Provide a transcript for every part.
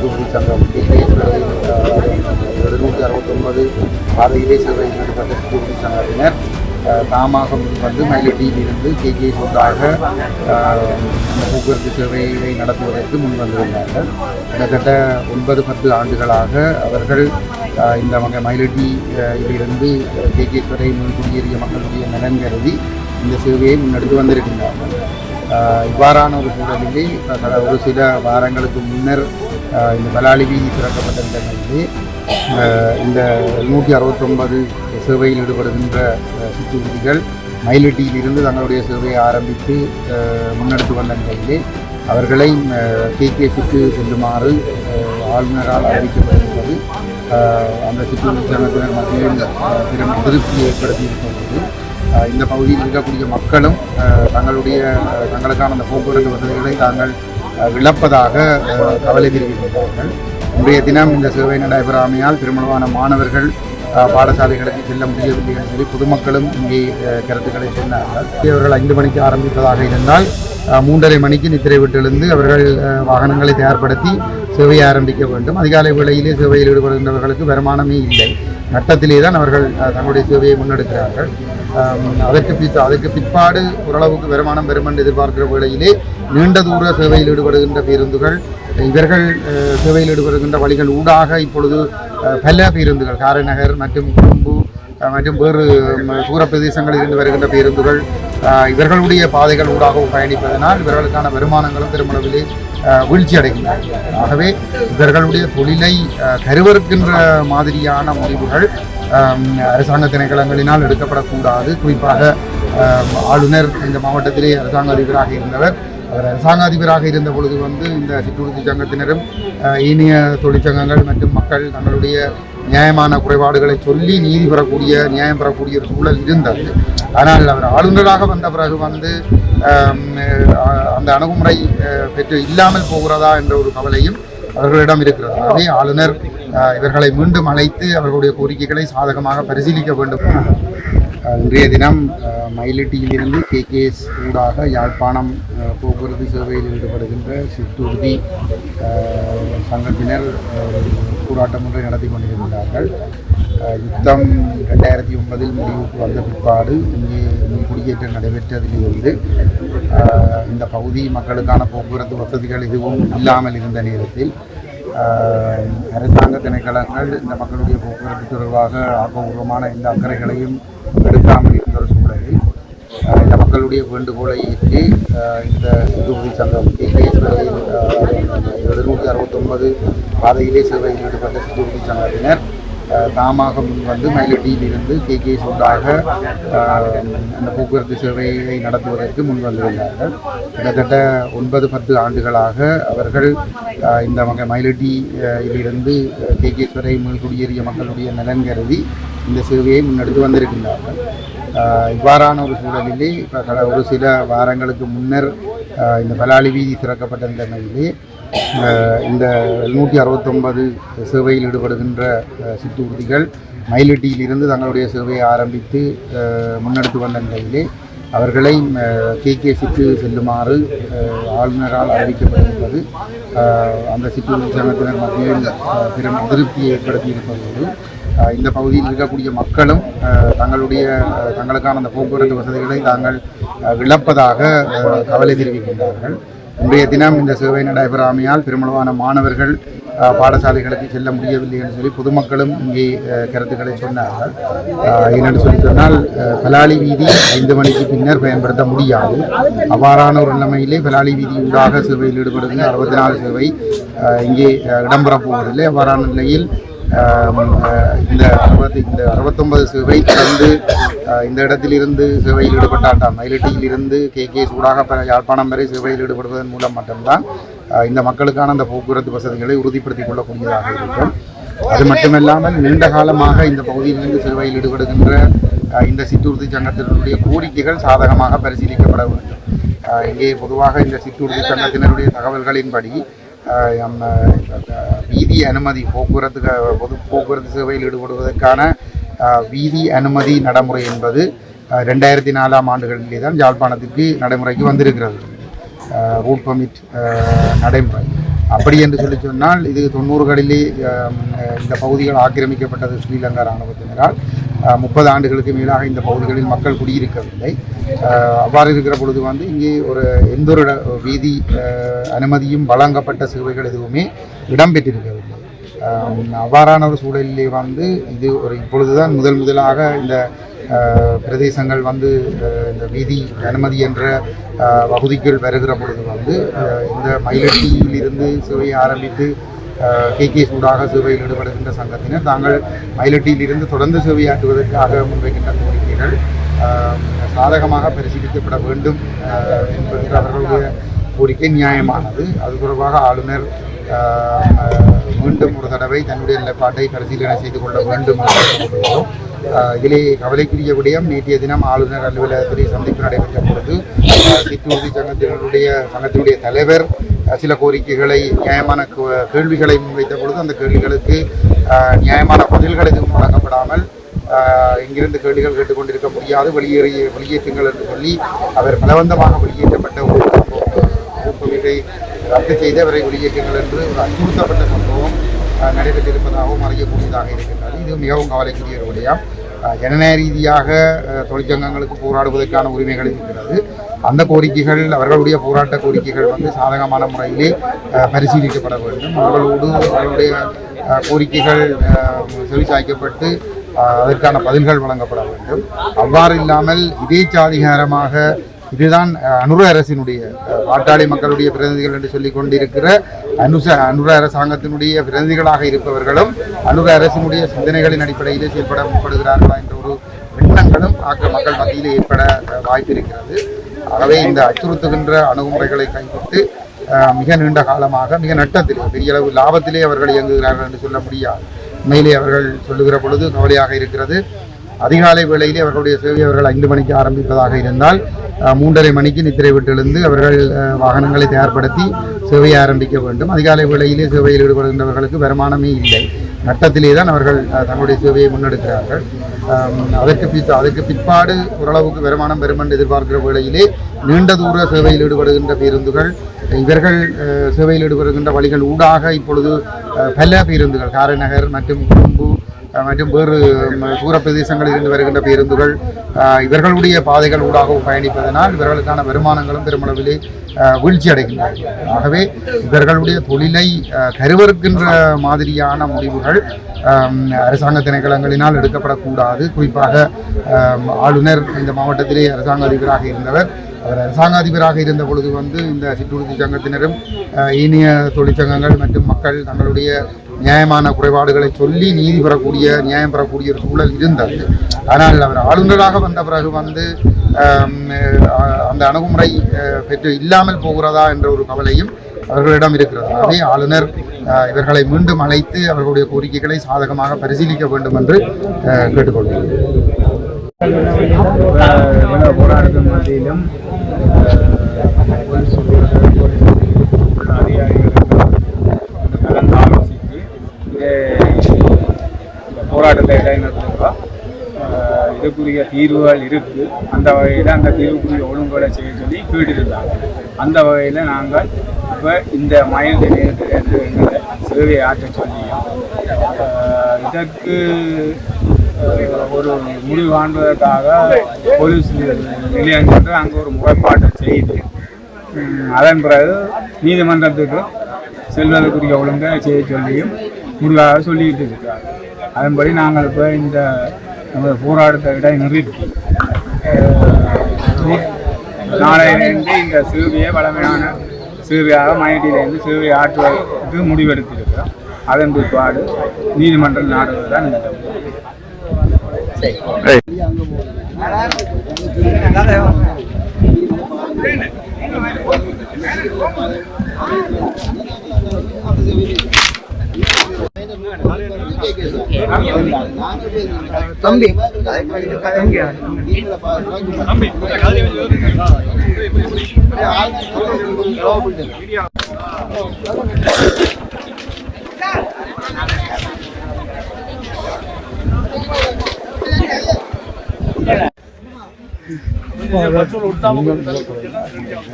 சிறுகுடி சங்கம் எழுநூற்றி அறுபத்தொன்பது பாதையிலே சேவையில் ஈடுபட்ட சிறுகுடி சங்கத்தினர் தாமாக வந்து மயிலட்டியிலிருந்து கே. கே. சொத்தாக போக்குவரத்து சேவையை நடத்துவதற்கு முன் வந்திருந்தார்கள். கிட்டத்தட்ட ஒன்பது பத்து ஆண்டுகளாக அவர்கள் இந்த வகை மயிலட்டி அஹ், இதிலிருந்து கே. கேஸ்வரை குடியேறிய மக்களுடைய நலன் கருதி இந்த சேவையை முன்னெடுத்து வந்திருக்கின்றார்கள். இவ்வாறான ஒரு சூழலிலே ஒரு சில வாரங்களுக்கு முன்னர் இந்த பலாலி வீதி திறக்கப்பட்ட நிலையிலே இந்த நூற்றி அறுபத்தொன்பது சேவையில் ஈடுபடுகின்ற ஆஹ் சிற்றுறுதிகள் மயிலட்டியிலிருந்து தங்களுடைய சேவையை ஆரம்பித்து முன்னெடுத்து வந்த நிலையிலே அவர்களை கேகேஸுக்கு செல்லுமாறு ஆளுநரால் அறிவிக்கப்பட்டிருப்பது அந்த சிற்றுறுதி சங்கத்தினர் மத்தியில் ஆஹ் பெரும் அதிருப்தியை இந்த பகுதியில் இருக்கக்கூடிய மக்களும் தங்களுடைய தங்களுக்கான அந்த போக்குவரத்து வசதிகளை தாங்கள் இழப்பதாக கவலை தெரிவிக்கின்றார்கள் இன்றைய தினம் இந்த சேவை நடைபெறாமையால் பெருமளவான மாணவர்கள் பாடசாலைகளுக்கு செல்ல முடியவில்லை என்று சொல்லி பொதுமக்களும் இங்கே கருத்துக்களை சொன்னார்கள். அவர்கள் ஐந்து மணிக்கு ஆரம்பிப்பதாக இருந்தால் மூன்றரை மணிக்கு நித்திரை விட்டெழுந்து அவர்கள் வாகனங்களை தயார்படுத்தி சேவையை ஆரம்பிக்க வேண்டும். அதிகாலை வேளையிலே சேவையில் ஈடுபடுகின்றவர்களுக்கு வருமானமே இல்லை. நட்டத்திலே தான் அவர்கள் தங்களுடைய சேவையை முன்னெடுக்கிறார்கள். அதற்கு பின் அதற்கு பிற்பாடு ஓரளவுக்கு வருமானம் பெறும் என்று எதிர்பார்க்கிற வேளையிலே நீண்ட தூர சேவையில் ஈடுபடுகின்ற பேருந்துகள் இவர்கள் சேவையில் ஈடுபடுகின்ற வழிகள் ஊடாக இப்பொழுது பல பேருந்துகள் காரைநகர் மற்றும் கொழும்பு மற்றும் வேறு தூர பிரதேசங்களில் இருந்து வருகின்ற பேருந்துகள் இவர்களுடைய பாதைகள் ஊடாகவும் பயணிப்பதனால் இவர்களுக்கான வருமானங்களும் பெருமளவிலே வீழ்ச்சி அடைகின்றன. ஆகவே இவர்களுடைய தொழிலை கருவறுக்கின்ற மாதிரியான முடிவுகள் அரசாங்க திணைக்களங்களினால் எடுக்கப்படக்கூடாது. குறிப்பாக ஆளுநர் இந்த மாவட்டத்திலே அரசாங்க அதிபராக இருந்தவர் அவர் அரசாங்க அதிபராக இருந்த பொழுது வந்து இந்த சிற்றுறுதி சங்கத்தினரும் இனிய தொழிற்சங்கங்கள் மற்றும் மக்கள் தங்களுடைய நியாயமான குறைபாடுகளை சொல்லி நீதி பெறக்கூடிய நியாயம் பெறக்கூடிய ஒரு சூழல் இருந்தது. ஆனால் அவர் ஆளுநராக வந்த பிறகு வந்து அந்த அணுகுமுறை பெற்று இல்லாமல் போகிறதா என்ற ஒரு கவலையும் அவர்களிடம் இருக்கிறது. ஆகவே ஆளுநர் இவர்களை மீண்டும் அழைத்து அவர்களுடைய கோரிக்கைகளை சாதகமாக பரிசீலிக்க வேண்டும். இன்றைய தினம் மயிலட்டியிலிருந்து கே கேஎஸ் ஊடாக யாழ்ப்பாணம் போக்குவரத்து சேவையில் ஈடுபடுகின்ற சிற்றூர்தி சங்கத்தினர் போராட்டம் ஒன்றை நடத்தி கொண்டிருக்கிறார்கள். யுத்தம் ரெண்டாயிரத்தி ஒன்பதில் முடிவுக்கு வந்த பிற்பாடு இங்கே குடியேற்றம் நடைபெற்றதிலிருந்து இந்த பகுதி மக்களுக்கான போக்குவரத்து வசதிகள் எதுவும் இல்லாமல் இருந்த நேரத்தில் அரசாங்க திணைக்களங்கள் இந்த மக்களுடைய போக்குவரத்து தொடர்பாக ஆக்கப்பூர்வமான எந்த அக்கறைகளையும் எடுக்காமல் இருந்த ஒரு சூழலில் இந்த மக்களுடைய வேண்டுகோளை ஏற்றி இந்த சிந்துபுரி சங்கம் எழுநூற்றி அறுபத்தொன்பது பாதையிலே சேவையில் ஈடுபட்ட சிந்துபுரி சங்கத்தினர் தாமாக முன் வந்து மயிலட்டியிலிருந்து கே கே சொந்தாக அந்த போக்குவரத்து சேவையை நடத்துவதற்கு முன் வந்திருந்தார்கள். கிட்டத்தட்ட ஒன்பது பத்து ஆண்டுகளாக அவர்கள் இந்த வகை மயிலட்டி கே கே கேஸ்வரை குடியேறிய மக்களுடைய நலன் கருதி இந்த சேவையை முன்னெடுத்து வந்திருக்கின்றார்கள். இவ்வாறான ஒரு சூழலிலே இப்போ கட- ஒரு சில வாரங்களுக்கு முன்னர் இந்த பலாளி வீதி திறக்கப்பட்ட நிலைமையிலே இந்த நூற்றி அறுபத்தொன்பது சேவையில் ஈடுபடுகின்ற ஆஹ் சிற்றுறுதிகள் மயிலட்டியிலிருந்து தங்களுடைய சேவையை ஆரம்பித்து முன்னெடுத்து வந்த நிலையிலே அவர்களை கே கேஸுக்கு செல்லுமாறு ஆளுநரால் அறிவிக்கப்பட்டிருப்பது அந்த சிற்றுறுதி சங்கத்தினர் மத்தியில் பெரும் அதிருப்தியை ஏற்படுத்தியிருப்பதோடு இந்த பகுதியில் இருக்கக்கூடிய மக்களும் தங்களுடைய தங்களுக்கான அந்த போக்குவரத்து வசதிகளை தாங்கள் விளப்பதாக இழப்பதாக கவலை தெரிவிக்கின்றார்கள். இன்றைய தினம் இந்த சேவை நடைபெறாமையால் பெருமளவான மாணவர்கள் பாடசாலைகளுக்கு செல்ல முடியவில்லை என்று சொல்லி பொதுமக்களும் இங்கே கருத்துக்களை சொன்னார்கள். என்னென்னு சொல்லி சொன்னால் பலாலி வீதி ஐந்து மணிக்கு பின்னர் பயன்படுத்த முடியாது. அவ்வாறான ஒரு நிலைமையிலே பலாலி வீதி ஊடாக சேவையில் ஈடுபடுகின்ற அறுபத்தி நாலு சேவை இங்கே ஆஹ் இடம்பெறப் போவதில்லை. அவ்வாறான நிலையில் இந்த அறுபத்தி இந்த அறுபத்தொன்பது சேவை இந்த இடத்திலிருந்து சேவையில் ஈடுபட்டால்தான் மயிலட்டியில் இருந்து கே. கே. சூடாக யாழ்ப்பாணம் வரை சேவையில் ஈடுபடுவதன் மூலம் மட்டும்தான் இந்த மக்களுக்கான அந்த போக்குவரத்து வசதிகளை உறுதிப்படுத்திக் கொள்ளக்கூடியதாக இருக்கும். அது மட்டுமல்லாமல் நீண்ட காலமாக இந்த பகுதியிலிருந்து சேவையில் ஈடுபடுகின்ற இந்த சிற்றுறுதி சங்கத்தினுடைய கோரிக்கைகள் சாதகமாக பரிசீலிக்கப்பட வேண்டும். இங்கே பொதுவாக இந்த சிற்றுறுதி சங்கத்தினருடைய தகவல்களின்படி வீதி அனுமதி போக்குவரத்து பொது போக்குவரத்து சேவையில் ஈடுபடுவதற்கான வீதி அனுமதி நடைமுறை என்பது ரெண்டாயிரத்தி நாலாம் ஆண்டுகளிலே தான் யாழ்ப்பாணத்துக்கு நடைமுறைக்கு வந்திருக்கிறது. ரூட் பர்மிட் நடைமுறை. அப்படி என்று சொல்லி சொன்னால் இது தொண்ணூறுகளிலே இந்த பகுதிகள் ஆக்கிரமிக்கப்பட்டது ஸ்ரீலங்கா இராணுவத்தினரால். முப்பது ஆண்டுகளுக்கு மேலாக இந்த பகுதிகளில் மக்கள் குடியிருக்கவில்லை. அவ்வாறு இருக்கிற பொழுது வந்து இங்கே ஒரு எந்த ஒரு இட- வீதி அனுமதியும் வழங்கப்பட்ட சேவைகள் எதுவுமே இடம்பெற்றிருக்கவில்லை. அவ்வாறான ஒரு சூழலிலே வந்து இது ஒரு இப்பொழுதுதான் முதல் முதலாக இந்த பிரதேசங்கள் வந்து இந்த வீதி அனுமதி என்ற பகுதிக்குள் வருகிற பொழுது வந்து இந்த மயிலட்டியிலிருந்து இருந்து ஆரம்பித்து கே கே சூடாக சேவையில் ஈடுபடுகின்ற சங்கத்தினர் தாங்கள் மயிலட்டியிலிருந்து தொடர்ந்து சேவையாற்றுவதற்காக முன்வைக்கின்ற கோரிக்கைகள் சாதகமாக பரிசீலிக்கப்பட வேண்டும் என்பது அவர்களுடைய கோரிக்கை நியாயமானது அது தொடர்பாக ஆளுநர் மீண்டும் ஒரு தடவை தன்னுடைய நிலைப்பாட்டை பரிசீலனை செய்து கொள்ள வேண்டும் இதிலே கவலைக்குரிய விடயம் நேற்றைய தினம் ஆளுநர் அலுவலகத்திலே சந்திப்பு நடைபெற்ற பொழுது சிற்றூர்தி சங்கத்தினுடைய சங்கத்தினுடைய தலைவர் சில கோரிக்கைகளை நியாயமான கேள்விகளை முன்வைத்த பொழுது அந்த கேள்விகளுக்கு நியாயமான பதில்கள் எதுவும் வழங்கப்படாமல் இங்கிருந்து கேள்விகள் கேட்டுக்கொண்டிருக்க முடியாது வெளியேறிய வெளியேற்றுங்கள் என்று சொல்லி அவர் பலவந்தமாக வெளியேற்றப்பட்ட ஒரு ஊக்குவிகை ரத்து செய்து அவரை வெளியேற்றுங்கள் என்று ஒரு அச்சுறுத்தப்பட்ட சம்பவம் நடைபெற்றிருப்பதாகவும் அறியக்கூடியதாக இருக்கின்றது. இது மிகவும் கவலைக்குரிய ஒரு விடயம். ஜனநாயக ரீதியாக தொழிற்சங்கங்களுக்கு போராடுவதற்கான உரிமைகள் இருக்கிறது. அந்த கோரிக்கைகள் அவர்களுடைய போராட்ட கோரிக்கைகள் வந்து சாதகமான முறையிலே பரிசீலிக்கப்பட வேண்டும். அவர்களோடு அவர்களுடைய கோரிக்கைகள் செவிசாய்க்கப்பட்டு அதற்கான பதில்கள் வழங்கப்பட வேண்டும். அவ்வாறு இல்லாமல் இதேச்சாதிகாரமாக இதுதான் அனுர அரசினுடைய பாட்டாளி மக்களுடைய பிரதிநிதிகள் என்று சொல்லிக் கொண்டிருக்கிற அனுச அனுர அரசாங்கத்தினுடைய பிரதிநிதிகளாக இருப்பவர்களும் அனுர அரசினுடைய சிந்தனைகளின் அடிப்படையிலே செயல்பட முற்படுகிறார்களா என்ற ஒரு எண்ணங்களும் ஆக்க மக்கள் மத்தியில் ஏற்பட வாய்ப்பு வாய்ப்பிருக்கிறது. ஆகவே இந்த அச்சுறுத்துகின்ற அணுகுமுறைகளை கைவிட்டு மிக நீண்ட காலமாக மிக நட்டத்திலே பெரிய அளவு லாபத்திலே அவர்கள் இயங்குகிறார்கள் என்று சொல்ல முடியாது. உண்மையிலே அவர்கள் சொல்லுகிற பொழுது கவலையாக இருக்கிறது. அதிகாலை வேளையிலே அவர்களுடைய சேவை அவர்கள் ஐந்து மணிக்கு ஆரம்பிப்பதாக இருந்தால் மூன்றரை மணிக்கு நித்திரை விட்டு எழுந்து அவர்கள் வாகனங்களை தயார்படுத்தி சேவையை ஆரம்பிக்க வேண்டும். அதிகாலை வேளையிலே சேவையில் ஈடுபடுகின்றவர்களுக்கு வருமானமே இல்லை. நட்டத்திலே தான் அவர்கள் தங்களுடைய சேவையை முன்னெடுக்கிறார்கள். அதற்கு பின் அதற்கு பிற்பாடு ஓரளவுக்கு வருமானம் பெறும் என்று எதிர்பார்க்கிற வேளையிலே நீண்ட தூர சேவையில் ஈடுபடுகின்ற பேருந்துகள் இவர்கள் சேவையில் ஈடுபடுகின்ற வழிகள் ஊடாக இப்பொழுது பல பேருந்துகள் காரைநகர் மற்றும் கொழும்பு மற்றும் வேறு தூர பிரதேசங்களில் இருந்து வருகின்ற பேருந்துகள் இவர்களுடைய பாதைகள் ஊடாகவும் பயணிப்பதனால் இவர்களுக்கான வருமானங்களும் பெருமளவிலே வீழ்ச்சி அடைகின்றன. ஆகவே இவர்களுடைய தொழிலை கருவறுக்கின்ற மாதிரியான முடிவுகள் நடவடிக்கைகள் அரசாங்க திணைக்களங்களினால் எடுக்கப்படக்கூடாது. குறிப்பாக ஆளுநர் இந்த மாவட்டத்திலே அரசாங்க அதிபராக இருந்தவர். அவர் அரசாங்க அதிபராக இருந்த பொழுது வந்து இந்த சிற்றுறுதி சங்கத்தினரும் இனிய தொழிற்சங்கங்கள் மற்றும் மக்கள் தங்களுடைய நியாயமான குறைபாடுகளை சொல்லி நீதி பெறக்கூடிய நியாயம் பெறக்கூடிய ஒரு சூழல் இருந்தது. ஆனால் அவர் ஆளுநராக வந்த பிறகு வந்து அந்த அணுகுமுறை பெற்று இல்லாமல் போகிறதா என்ற ஒரு கவலையும் அவர்களிடம் இருக்கிறது ஆகவே ஆளுநர் இவர்களை மீண்டும் அழைத்து அவர்களுடைய கோரிக்கைகளை சாதகமாக பரிசீலிக்க வேண்டும் என்று அஹ், கேட்டுக்கொள்கிறேன் போராட்டத்தின் மத்தியிலும் போராட்டத்தை இடைநிறுத்துகிறோம் அஹ், இதுக்குரிய தீர்வுகள் இருக்கு அந்த வகையில் அந்த தீர்வுக்குரிய ஒழுங்குகளை செய்ய சொல்லி கேட்டிருந்தாங்க அந்த வகையில் நாங்கள் இப்போ இந்த மயில் நிலையத்திலிருந்து எங்களை சேவையை ஆற்ற சொல்லியும் இதற்கு ஒரு முடிவு காண்பதற்காக போலீஸ் நிலையம் சென்று அங்கே ஒரு முறைப்பாட்டை செய்து அதன் பிறகு நீதிமன்றத்துக்கு செல்வதற்குரிய ஒழுங்கை செய்ய சொல்லியும் முடிவாக சொல்லிட்டு இருக்கிறார். அதன்படி நாங்கள் இப்போ இந்த நமது போராட்டத்தை விட நிறுத்தி நாளையிலிருந்து இந்த சேவையை வளமையான சேவையாக மயட்டியிலிருந்து சேவையை ஆற்றுவதற்கு முடிவெடுத்திருக்கிறோம் அதன் பிற்பாடு நீதிமன்றம் நாடுவது தான் இந்த தம்பி.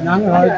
நாங்கள் நாங்கள்